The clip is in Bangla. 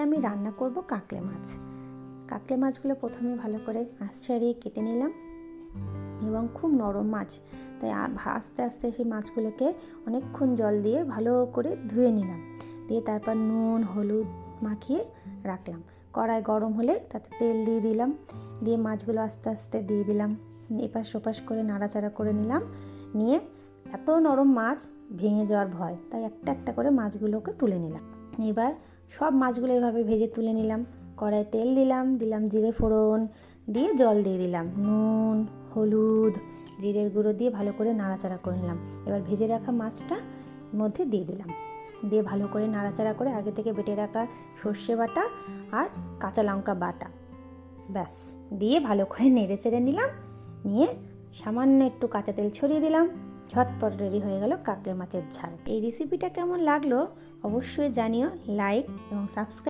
আমি রান্না করব কাকলে মাছ। কাকলে মাছগুলো প্রথমে ভালো করে আশ্চারিয়ে কেটে নিলাম এবং খুব নরম মাছ। তাই আস্তে আস্তে সেই মাছগুলোকে অনেকক্ষণ জল দিয়ে ভালো করে ধুয়ে নিলাম। দিয়ে তারপর নুন, হলুদ মাখিয়ে রাখলাম। কড়াই গরম হলে তাতে তেল দিয়ে দিলাম। দিয়ে মাছগুলো আস্তে আস্তে দিয়ে দিলাম। এপাশ ওপাশ করে নাড়াচাড়া করে নিলাম। নিয়ে এত নরম মাছ ভেঙে যাওয়ার ভয়, তাই একটা একটা করে মাছগুলোকে তুলে নিলাম। এবার সব মাছগুলো এভাবে ভেজে তুলে নিলাম। কড়াই তেল দিলাম দিলাম জিরে ফোড়ন দিয়ে জল দিয়ে দিলাম। নুন, হলুদ, জিরের গুঁড়ো দিয়ে ভালো করে নাড়াচাড়া করে নিলাম। এবার ভেজে রাখা মাছটা মধ্যে দিয়ে দিলাম। দিয়ে ভালো করে নাড়াচাড়া করে আগে থেকে বেটে রাখা সর্ষে বাটা আর কাঁচা লঙ্কা বাটা। ব্যাস, দিয়ে ভালো করে নেড়ে চেড়ে নিলাম। নিয়ে সামান্য একটু কাঁচা তেল ছড়িয়ে দিলাম। ঝটপট রেডি হয়ে গেল কাকলে মাছের ঝাল। এই রেসিপিটা কেমন লাগল অবশ্যই জানিও লাইক এবং সাবস্ক্রাইব